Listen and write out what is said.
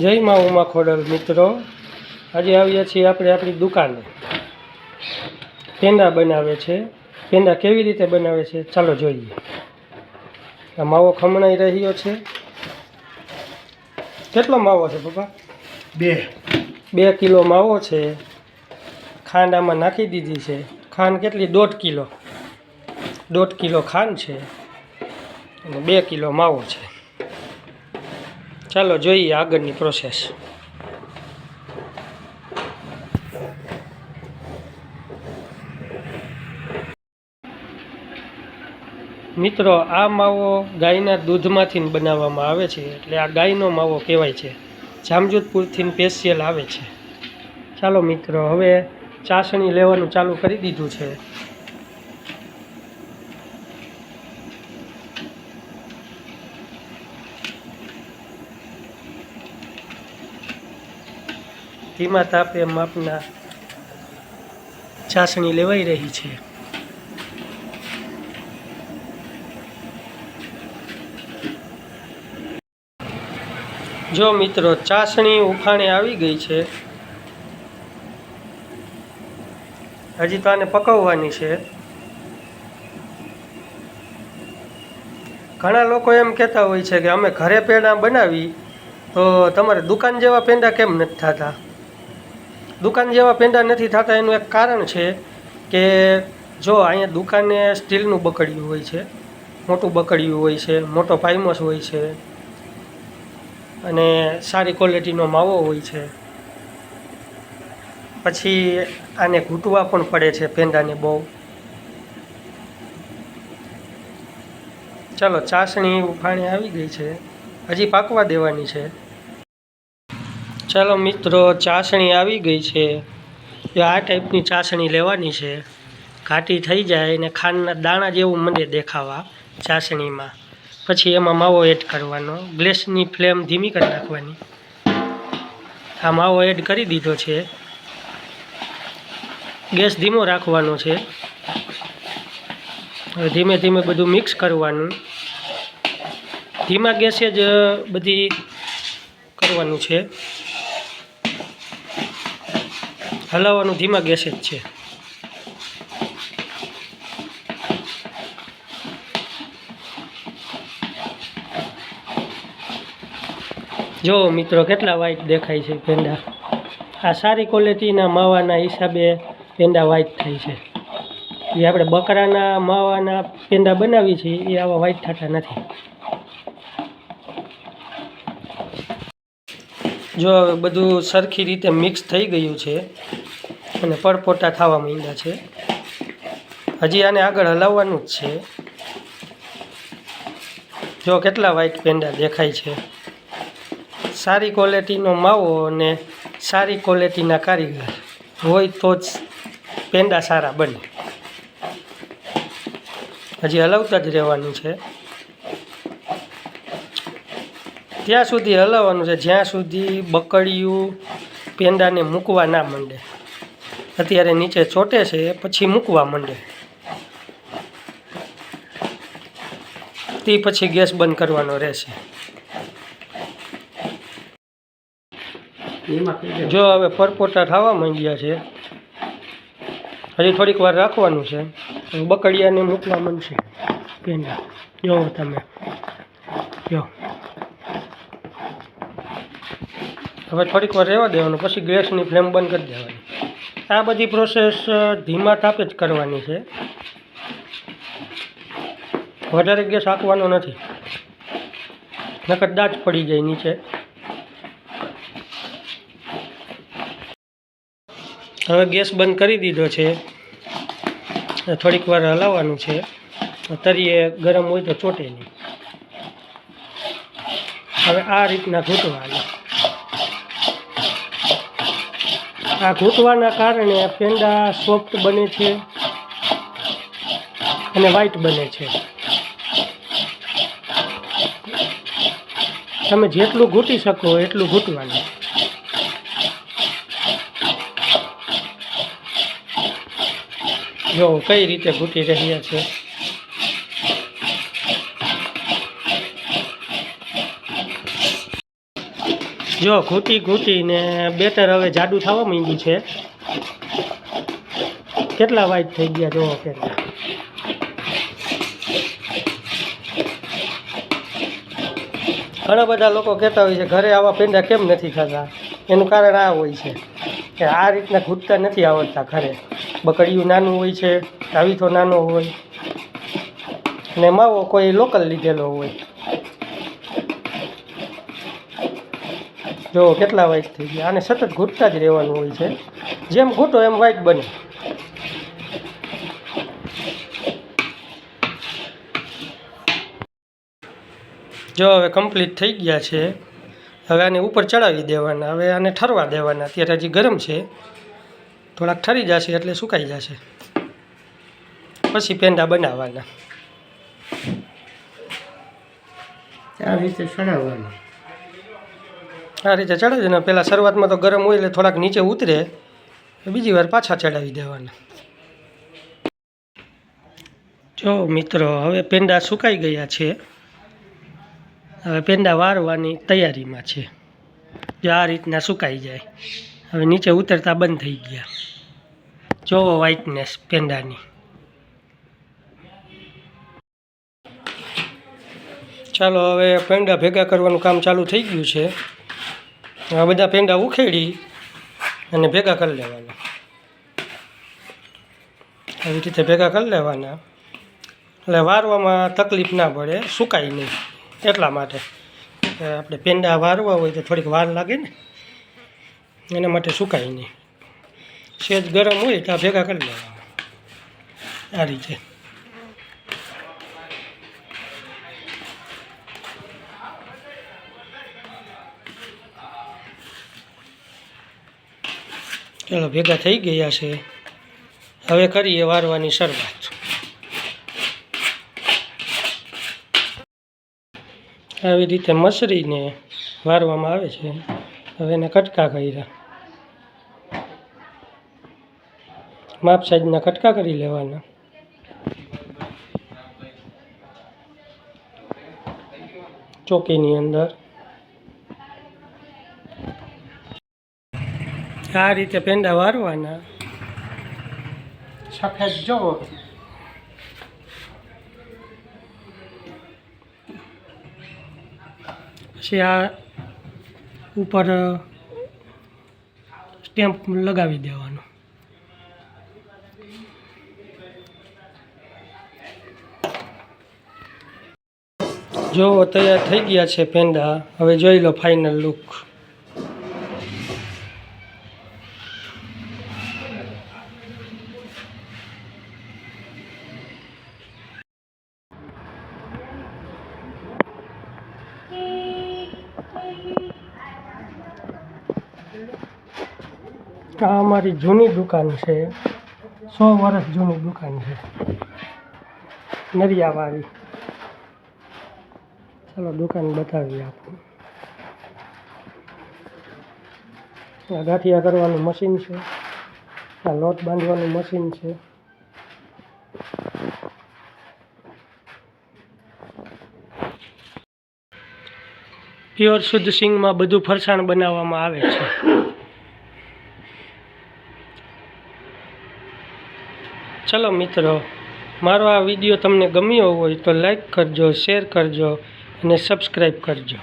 જય મા ઉમા ખોડલ મિત્રો. આજે આવ્યા છીએ આપણે આપણી દુકાને. પેંડા બનાવે છે. પેંડા કેવી રીતે બનાવે છે? ચાલો જોઈએ. આ માવો ખમણાઈ રહ્યો છે. કેટલો માવો છે પપ્પા? બે. બે કિલો માવો છે. ખાંડ આમાં નાખી દીધી છે. ખાંડ કેટલી? દોઢ કિલો. દોઢ કિલો ખાંડ છે. અને બે કિલો માવો છે. ચાલો જોઈએ આગળની પ્રોસેસ મિત્રો, આ માવો ગાયના દૂધમાંથી બનાવવામાં આવે છે, એટલે આ ગાયનો માવો કહેવાય છે. જામજોધપુરથી સ્પેશિયલ આવે છે. ચાલો મિત્રો, હવે ચાસણી લેવાનું ચાલુ કરી દીધું છે. ધીમા તાપે માપના ચાસણી લેવાઈ રહી છે. જો મિત્રો ચાસણી ઉખાણે આવી ગઈ છે, હજી તો આને પકવવાની છે. ઘણા લોકો એમ કહેતા હોય છે કે અમે ઘરે પેંડા બનાવી તો તમારે દુકાન જેવા પેંડા કેમ નથી થતા? દુકાન જેવા પેંડા નથી થતા, એનું એક કારણ છે કે જો અહીંયા દુકાને સ્ટીલનું બકડિયું હોય છે, મોટું બકડિયું હોય છે, મોટો પાઇમોસ હોય છે, અને સારી ક્વોલિટીનો માવો હોય છે, પછી આને ઘૂંટવા પણ પડે છે પેંડાને બહુ. ચાલો, ચાસણી ઉફાણી આવી ગઈ છે. હજી પાકવા દેવાની છે. ચાલો મિત્રો, ચાસણી આવી ગઈ છે. જો આ ટાઈપની ચાસણી લેવાની છે. ઘાટી થઈ જાય અને ખાંડના દાણા જેવું મને દેખાવા ચાસણીમાં. પછી એમાં માવો એડ કરવાનો. ગ્લેસની ફ્લેમ ધીમી કરી નાખવાની. આ માવો એડ કરી દીધો છે. ગેસ ધીમો રાખવાનો છે. ધીમે ધીમે બધું મિક્સ કરવાનું. ધીમા ગેસે જ બધી કરવાનું છે. હલાવવાનું ધીમા ગેસે જ છે. જો મિત્રો કેટલા વ્હાઈટ દેખાય છે પેંડા આ સારી ક્વોલિટીના માવાના હિસાબે પેંડા વ્હાઈટ થાય છે. એ આપણે બકરાના માવાના પેંડા બનાવી છીએ એ આવા વ્હાઈટ થતા નથી. જો હવે બધું સરખી રીતે મિક્સ થઈ ગયું છે અને પડપોટા થવા માંડ્યા છે. હજી આને આગળ હલાવવાનું જ છે. જો કેટલા વ્હાઈટ પેંડા દેખાય છે. સારી ક્વોલિટીનો માવો અને સારી ક્વોલિટીના કારીગર હોય તો જ પેંડા સારા બને. હજી હલાવતા જ રહેવાનું છે. ત્યાં સુધી હલાવવાનું છે, જ્યાં સુધી બકડિયું પેંડાને મૂકવા ના માંડે. અત્યારે નીચે ચોટે છે, પછી મૂકવા માંડે. તે પછી ગેસ બંધ કરવાનો રહેશે. જો હવે પરપોટા થવા માંડ્યા છે, હજી થોડીક વાર રાખવાનું છે બકડિયાને મૂકવા માંડશે પેંડા. જો તમે, જો. હવે થોડીક વાર રહેવા દેવાનું, પછી ગેસની ફ્લેમ બંધ કરી દેવાની. આ બધી પ્રોસેસ ધીમા તાપે જ કરવાની છે. વધારે ગેસ આંકવાનો નથી. નકર દાજ પડી જાય નીચે. હવે ગેસ બંધ કરી દીધો છે. થોડીક વાર હલાવવાનું છે. તરીએ ગરમ હોય તો ચોટે નહીં. હવે આ રીતના ઘૂંટવાનું આ ઘૂંટવાના કારણે પેંડા સોફ્ટ બને છે અને વ્હાઈટ બને છે. તમે જેટલું ઘૂંટી શકો એટલું ઘૂંટવાનું. જો કઈ રીતે ઘૂંટી રહ્યા છે? જો ઘૂંટી ઘૂંટીને બેટર હવે જાડું થવા માંડ્યું છે. કેટલા વાઇટ થઈ ગયા જોવો પેલા ઘણા બધા લોકો કહેતા હોય છે, ઘરે આવા પેંડા કેમ નથી ખાતા? એનું કારણ આ હોય છે કે આ રીતના ઘૂંટતા નથી આવડતા ઘરે. બકડિયું નાનું હોય છે તાવીથો નાનો હોય, ને માવો કોઈ લોકલ લીધેલો હોય. જો કેટલા વ્હાઈટ થઈ ગયા? અને સતત ઘૂંટતા જ રહેવાનું હોય છે. જેમ ઘૂંટો એમ વ્હાઈટ બને. જો હવે કમ્પ્લીટ થઈ ગયા છે. હવે આને ઉપર ચડાવી દેવાના. હવે આને ઠરવા દેવાના. અત્યારે હજી ગરમ છે. થોડાક ઠરી જશે એટલે સુકાઈ જશે. પછી પેંડા બનાવવાના. આ રીતે ચડાવવાનું. આ રીતે ચડે છે ને પહેલાં શરૂઆતમાં તો ગરમ હોય એટલે થોડાક નીચે ઉતરે, બીજી વાર પાછા ચડાવી દેવાના. જો મિત્રો, હવે પેંડા સુકાઈ ગયા છે. હવે પેંડા વારવાની તૈયારીમાં છે. જો આ રીતના સુકાઈ જાય. હવે નીચે ઉતરતા બંધ થઈ ગયા. જોવો વ્હાઇટનેસ પેંડાની. ચાલો, હવે પેંડા ભેગા કરવાનું કામ ચાલુ થઈ ગયું છે. આ બધા પેંડા ઉખેડી અને ભેગા કરી લેવાના. આવી રીતે ભેગા કરી લેવાના. એટલે વારવામાં તકલીફ ના પડે, સુકાય નહીં, એટલા માટે. આપણે પેંડા વારવા હોય તો થોડીક વાર લાગે ને, એના માટે સુકાય નહીં. સેજ ગરમ હોય તો ભેગા કરી લેવાના. આ રીતે. ચાલો ભેગા થઈ ગયા છે. હવે કરીએ વારવાની શરૂઆત. આવી રીતે મસરીને વારવામાં આવે છે. હવે એને કટકા કર્યા. માપ સાઈઝના કટકા કરી લેવાના. ચોકીની અંદર. આ રીતે પેંડા વારવાના. સફેદ જોવો પછી આ ઉપર સ્ટેમ્પ લગાવી દેવાનો. જો તૈયાર થઈ ગયા છે પેંડા. હવે જોઈ લો ફાઇનલ લુક આ અમારી જૂની દુકાન છે. સો વર્ષ જૂની દુકાન છે. નરિયાવાળી ચાલો દુકાન બતાવીએ આપણે. ગાંઠિયા કરવાનું મશીન છે. આ લોટ બાંધવાનું મશીન છે. પ્યોર શુદ્ધ સિંગમાં બધું ફરસાણ બનાવવામાં આવે છે. ચલો મિત્રો, મારો આ વીડિયો તમને ગમ્યો હોય તો લાઈક કરજો, શેર કરજો અને સબસ્ક્રાઈબ કરજો.